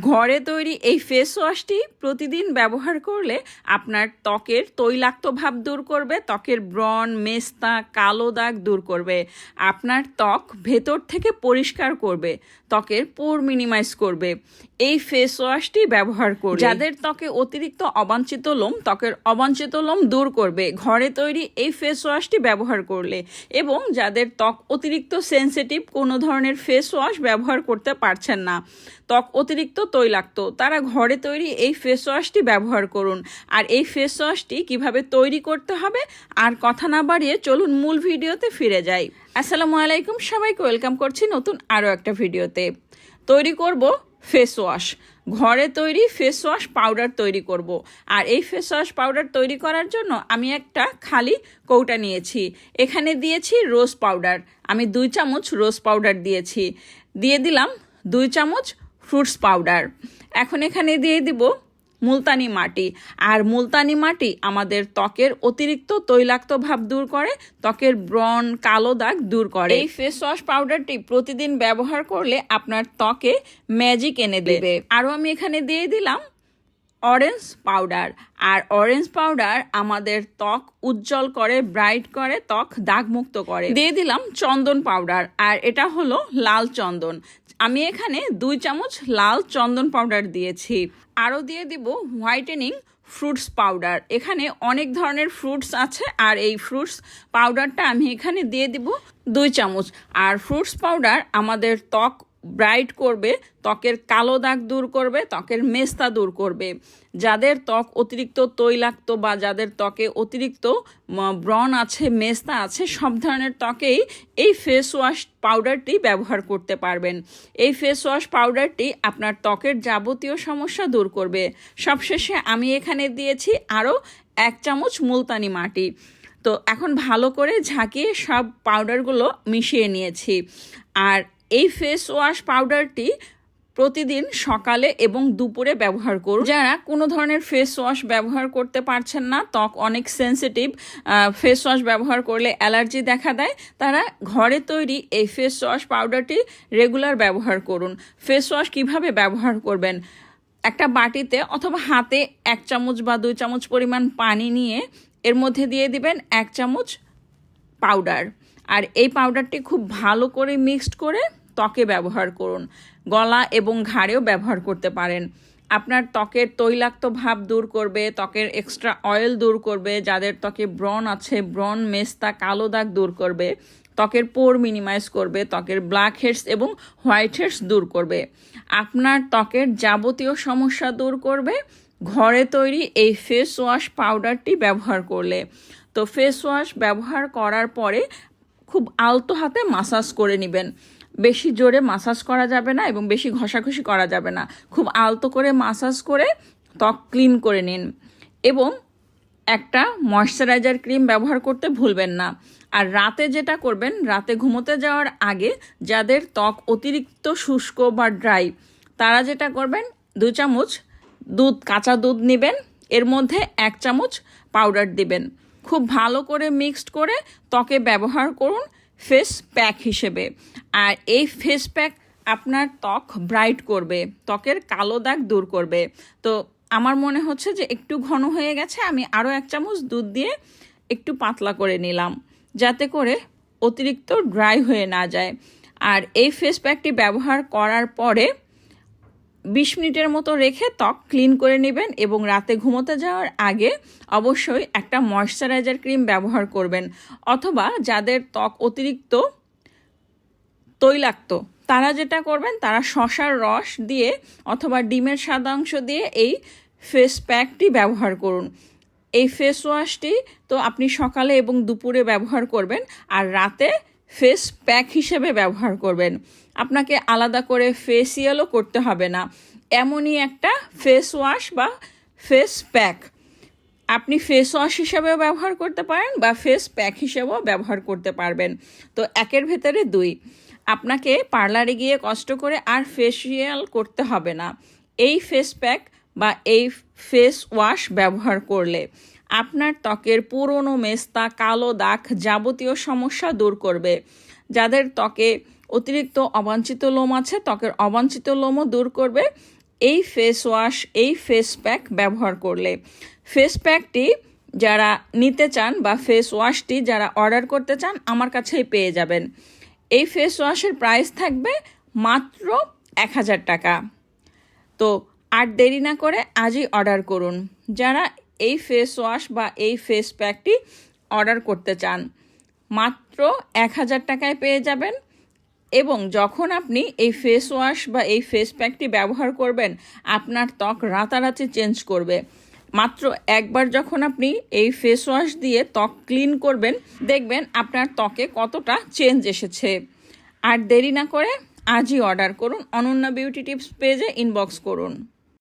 ঘরে তৈরি এই ফেস ওয়াশটি প্রতিদিন ব্যবহার করলে আপনার ত্বকের তৈলাক্ত ভাব দূর করবে ত্বকের ব্রণ মেস্তা কালো দাগ দূর করবে। আপনার ত্বক ভেতর থেকে পরিষ্কার করবে ত্বকের পোর মিনিমাইজ করবে। এই ফেস ওয়াশটি ব্যবহার করবে যাদের ত্বকে অতিরিক্ত অবাঞ্ছিত লোম ত্বকের অবাঞ্ছিত লোম দূর করবে। ঘরে তৈরি এই ফেস ওয়াশটি ব্যবহার করলে এবং যাদের ত্বক অতিরিক্ত সেনসিটিভ কোনো ধরনের ফেস ওয়াশ ব্যবহার করতে পারছেন না ত্বক অতিরিক্ত তৈলাক্ত। তারা ঘরে তৈরি এই ফেস ওয়াশটি ব্যবহার করুন। আর এই ফেস ওয়াশটি কীভাবে তৈরি করতে হবে, আর কথা না বাড়িয়ে চলুন মূল ভিডিওতে ফিরে যাই। আসসালামু আলাইকুম সবাইকে, ওয়েলকাম করছি নতুন আরও একটা ভিডিওতে। তৈরি করব ফেস ওয়াশ ঘরে তৈরি ফেস ওয়াশ পাউডার তৈরি করব। আর এই ফেস ওয়াশ পাউডার তৈরি করার জন্য আমি একটা খালি কৌটা নিয়েছি। এখানে দিয়েছি রোজ পাউডার আমি দুই চামচ রোজ পাউডার দিয়েছি। দিয়ে দিলাম দুই চামচ ফ্রুটস পাউডার। এখন এখানে দিয়ে দিব মুলতানি মাটি। আর মুলতানি মাটি আমাদের ত্বকের অতিরিক্ত তৈলাক্ত ভাব দূর করে, ত্বকের ব্রণ, কালো দাগ দূর করে। এই ফেস ওয়াশ পাউডারটি প্রতিদিন ব্যবহার করলে আপনার ত্বকে ম্যাজিক এনে দেবে। আরও আমি এখানে দিয়ে দিলাম অরেঞ্জ পাউডার আর অরেঞ্জ পাউডার আমাদের ত্বক উজ্জ্বল করে ব্রাইট করে, ত্বক দাগমুক্ত করে। দিয়ে দিলাম চন্দন পাউডার আর এটা হলো লাল চন্দন। আমি এখানে দুই চামচ লাল চন্দন পাউডার দিয়েছি। আরও দিয়ে দিব হোয়াইটেনিং ফ্রুটস পাউডার এখানে অনেক ধরনের ফ্রুটস আছে, আর এই ফ্রুটস পাউডারটা আমি এখানে দিয়ে দিব দুই চামচ। আর ফ্রুটস পাউডার আমাদের ত্বক ব্রাইট করবে, ত্বকের কালো দাগ দূর করবে, ত্বকের মেস্তা দূর করবে। যাদের ত্বক অতিরিক্ত তৈলাক্ত বা যাদের ত্বকে অতিরিক্ত ব্রণ আছে, মেস্তা আছে, সব ধরনের ত্বকেই এই ফেস ওয়াশ পাউডারটি ব্যবহার করতে পারবেন। এই ফেস ওয়াশ পাউডারটি আপনার ত্বকের যাবতীয় সমস্যা দূর করবে। সবশেষে আমি এখানে দিয়েছি আরও এক চামচ মুলতানি মাটি। তো এখন ভালো করে ঝাঁকিয়ে সব পাউডারগুলো মিশিয়ে নিয়েছি। আর এই ফেস ওয়াশ পাউডারটি প্রতিদিন সকালে এবং দুপুরে ব্যবহার করুন। যারা কোনো ধরনের ফেস ওয়াশ ব্যবহার করতে পারছেন না, ত্বক অনেক সেন্সিটিভ ফেস ওয়াশ ব্যবহার করলে অ্যালার্জি দেখা দেয়, তারা ঘরে তৈরি এই ফেস ওয়াশ পাউডারটি রেগুলার ব্যবহার করুন। ফেস ওয়াশ কীভাবে ব্যবহার করবেন? একটা বাটিতে অথবা হাতে এক চামচ বা দুই চামচ পরিমাণ পানি নিয়ে এর মধ্যে দিয়ে দিবেন এক চামচ পাউডার আর এই পাউডারটি খুব ভালো করে মিক্সড করে ত্বকে ব্যবহার করুন। গলা এবং ঘাড়েও ব্যবহার করতে পারেন। আপনার ত্বকের তৈলাক্ত ভাব দূর করবে, ত্বকের এক্সট্রা অয়েল দূর করবে, যাদের ত্বকে ব্রণ আছে, ব্রণ, মেস্তা, কালো দাগ দূর করবে, ত্বকের পোর মিনিমাইজ করবে, ত্বকের ব্ল্যাক হেডস এবং হোয়াইট হেডস দূর করবে। আপনার ত্বকের যাবতীয় সমস্যা দূর করবে। ঘরে তৈরি এই ফেস ওয়াশ পাউডারটি ব্যবহার করলে। তো ফেস ওয়াশ ব্যবহার করার পরে খুব আলতো হাতে মাসাজ করে নেবেন। বেশি জোরে মাসাজ করা যাবে না এবং বেশি ঘষাঘষি করা যাবে না। খুব আলতো করে মাসাজ করে ত্বক ক্লিন করে নিন এবং একটা ময়শ্চারাইজার ক্রিম ব্যবহার করতে ভুলবেন না। আর রাতে যেটা করবেন, রাতে ঘুমোতে যাওয়ার আগে যাদের ত্বক অতিরিক্ত শুষ্ক বা ড্রাই তারা যেটা করবেন, দু চামচ দুধ, কাঁচা দুধ নেবেন, এর মধ্যে এক চামচ পাউডার দিবেন। খুব ভালো করে মিক্সড করে ত্বকে ব্যবহার করুন ফেস প্যাক হিসেবে। আর এই ফেস প্যাক আপনার ত্বক ব্রাইট করবে, ত্বকের কালো দাগ দূর করবে। তো আমার মনে হচ্ছে যে একটু ঘন হয়ে গেছে, আমি আরও এক চামচ দুধ দিয়ে একটু পাতলা করে নিলাম, যাতে করে অতিরিক্ত ড্রাই হয়ে না যায়। আর এই ফেস প্যাকটি ব্যবহার করার পরে বিশ মিনিটের মতো রেখে ত্বক ক্লিন করে নেবেন এবং রাতে ঘুমোতে যাওয়ার আগে অবশ্যই একটা ময়শ্চারাইজার ক্রিম ব্যবহার করবেন। অথবা যাদের ত্বক অতিরিক্ত তৈলাক্ত, তারা যেটা করবেন, তারা শশার রস দিয়ে অথবা ডিমের সাদা অংশ দিয়ে এই ফেস প্যাকটি ব্যবহার করুন। এই ফেস ওয়াশটি তো আপনি সকালে এবং দুপুরে ব্যবহার করবেন, আর রাতে ফেস প্যাক হিসেবে ব্যবহার করবেন। আপনাকে আলাদা করে ফেসিয়ালও করতে হবে না। এমনই একটা ফেস ওয়াশ বা ফেস প্যাক আপনি ফেস ওয়াশ হিসেবেও ব্যবহার করতে পারেন বা ফেস প্যাক হিসেবেও ব্যবহার করতে পারবেন। তো একের ভেতরে দুই। আপনাকে পার্লারে গিয়ে কষ্ট করে আর ফেসিয়াল করতে হবে না। এই ফেস প্যাক বা এই ফেস ওয়াশ ব্যবহার করলে। আপনার ত্বকের পুরনো মেস্তা, কালো দাগ যাবতীয় সমস্যা দূর করবে। যাদের ত্বকে অতিরিক্ত অবাঞ্ছিত লোম আছে, ত্বকের অবাঞ্ছিত লোমও দূর করবে। এই ফেস ওয়াশ এই ফেস প্যাক ব্যবহার করলে। ফেস প্যাকটি যারা নিতে চান বা ফেস ওয়াশটি যারা অর্ডার করতে চান, আমার কাছেই পেয়ে যাবেন। এই ফেস ওয়াশের প্রাইস থাকবে মাত্র এক হাজার টাকা। তো আর দেরি না করে আজই অর্ডার করুন। যারা এই ফেস ওয়াশ বা এই ফেস প্যাকটি অর্ডার করতে চান। মাত্র এক হাজার টাকায় পেয়ে যাবেন এবং যখন আপনি এই ফেস ওয়াশ বা এই ফেস প্যাকটি ব্যবহার করবেন, আপনার ত্বক রাতারাতি চেঞ্জ করবে। মাত্র একবার যখন আপনি এই ফেস ওয়াশ দিয়ে ত্বক ক্লিন করবেন, দেখবেন আপনার ত্বকে কতটা চেঞ্জ এসেছে। আর দেরি না করে আজই অর্ডার করুন। অনন্য বিউটি টিপস পেজে ইনবক্স করুন।